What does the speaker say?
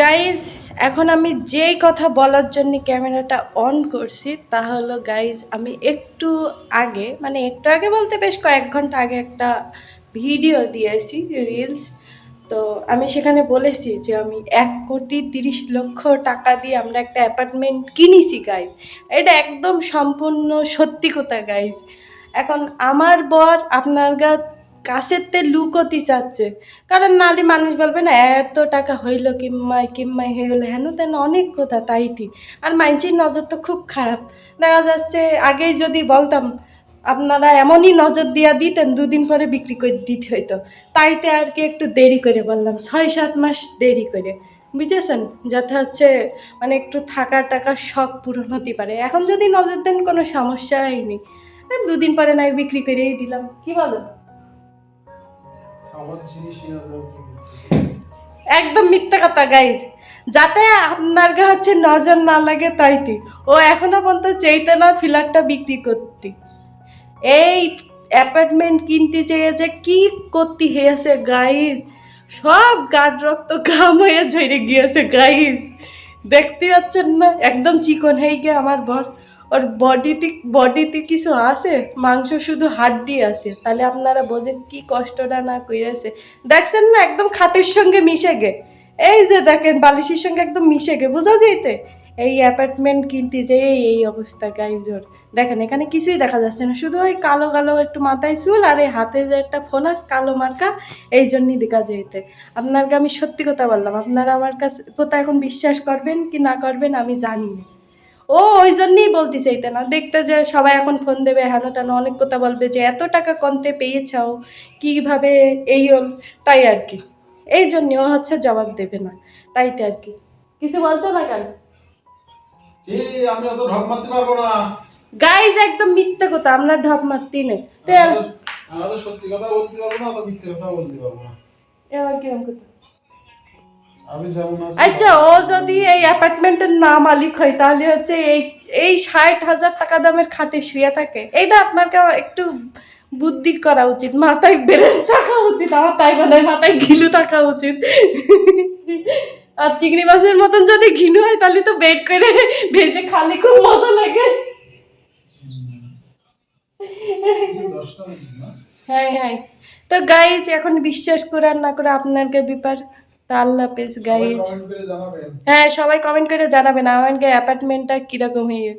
Guys এখন আমি যেই কথা বলার জন্য ক্যামেরাটা অন করছি, তা হলো গাইজ আমি একটু আগে মানে একটু আগে বলতে বেশ কয়েক ঘণ্টা আগে একটা ভিডিও দিয়েছি রিলস তো আমি সেখানে বলেছি যে আমি এক কোটি তিরিশ লক্ষ টাকা দিয়ে আমরা একটা অ্যাপার্টমেন্ট কিনেছি গাইজ এটা একদম সম্পূর্ণ সত্যি কথা গাইজ এখন আমার বর, আপনার গা কাছের তে লুকোতে চাচ্ছে। কারণ নালি মানুষ বলবে না, এত টাকা হইল কিম্মাই কিম্মাই গেলো। হেন তেন অনেক কথা তাইতি আর মানুষের নজর তো খুব খারাপ। দেখা যাচ্ছে আগেই যদি বলতাম, আপনারা এমনই নজর দিয়া দিতেন, দুদিন পরে বিক্রি করে দিতে হইতো। তাইতে আর কি একটু দেরি করে বললাম ছয় সাত মাস দেরি করে। বুঝেছেন? যাতে হচ্ছে মানে একটু থাকার টাকার শখ পূরণ হতে পারে। এখন যদি নজর দেন কোনো সমস্যা হয়নি দুদিন পরে নাই বিক্রি করেই দিলাম। কি বলো? একদম মিথ্যা কথা গাইজ যাতে আপনার গা হচ্ছে নজর না লাগে তাইতে ও এখনও পর্যন্ত চাইতে না ফিলারটা বিক্রি করতে। এই অ্যাপার্টমেন্ট কিনতে চেয়ে যে কি করতে হয়েছে গাইজ সব গাঢ় রক্ত ঘাম হয়ে ঝরে গিয়েছে গাইজ দেখতে পাচ্ছেন না? একদম চিকন হয়ে গিয়ে আমার বর। ওর বডিতে বডিতে কিছু আছে? মাংস শুধু হাড্ডি আছে। তাহলে আপনারা বোঝেন কি কষ্টটা না কইরেছে। দেখছেন না, একদম খাটের সঙ্গে মিশে গে। এই যে দেখেন, বালিশের সঙ্গে একদম মিশে গে, বোঝা যাইতে? এই অ্যাপার্টমেন্ট কিনতে যে এই এই অবস্থা গাইজোর দেখেন, এখানে কিছুই দেখা যাচ্ছে না। শুধু ওই কালো কালো একটু মাথায় চুল আর এই হাতে যে একটা ফোন আছে কালো মার্কা, এই জন্যই দেখা যাইতে। আপনাকে আমি সত্যি কথা বললাম। আপনারা আমার কাছে, কোথায় এখন বিশ্বাস করবেন কি না করবেন আমি জানি না। ও ওই জন্যই বলতে চাইতে না। দেখতে যে সবাই এখন ফোন দেবে হেন তেন অনেক কথা বলবে যে এত টাকা কমতে পেয়েছাও? কীভাবে এই হল? তাই আর কি। এই জন্য ও হচ্ছে জবাব দেবে না। তাইতে আর কি। কিছু বলছো না কেন? আমি অত ঢক মারতে পারব না। গাইজ একদম মিথ্যে কথা আমরা ঢপ নেই। তো তো- তো সত্যি কথা বলতে পারব না অত মিথ্যে কথা বলতে পারব না। এবার কিরম কথা? আচ্ছা ও যদি এই অ্যাপার্টমেন্টের না মালিক হয় তাহলে হচ্ছে এই এই ষাট হাজার টাকা দামের খাটে শুয়ে থাকে। এটা আপনাকে একটু বুদ্ধি করা উচিত মাথায় ব্রেন থাকা উচিত আমার তাই মনে হয় মাথায় ঘিলু থাকা উচিত। আর চিংড়ি মাছের মতন যদি ঘিলু হয় তাহলে তো বেড করে ভেজে খালি খুব মজা লাগে। হ্যাঁ হ্যাঁ। তো গাইজ এখন বিশ্বাস করে আর না করে আপনাকে ব্যাপার। আল্লাহ পেস গাইজ হ্যাঁ সবাই কমেন্ট করে জানাবেন আমাকে অ্যাপার্টমেন্টটা কীরকম হয়ে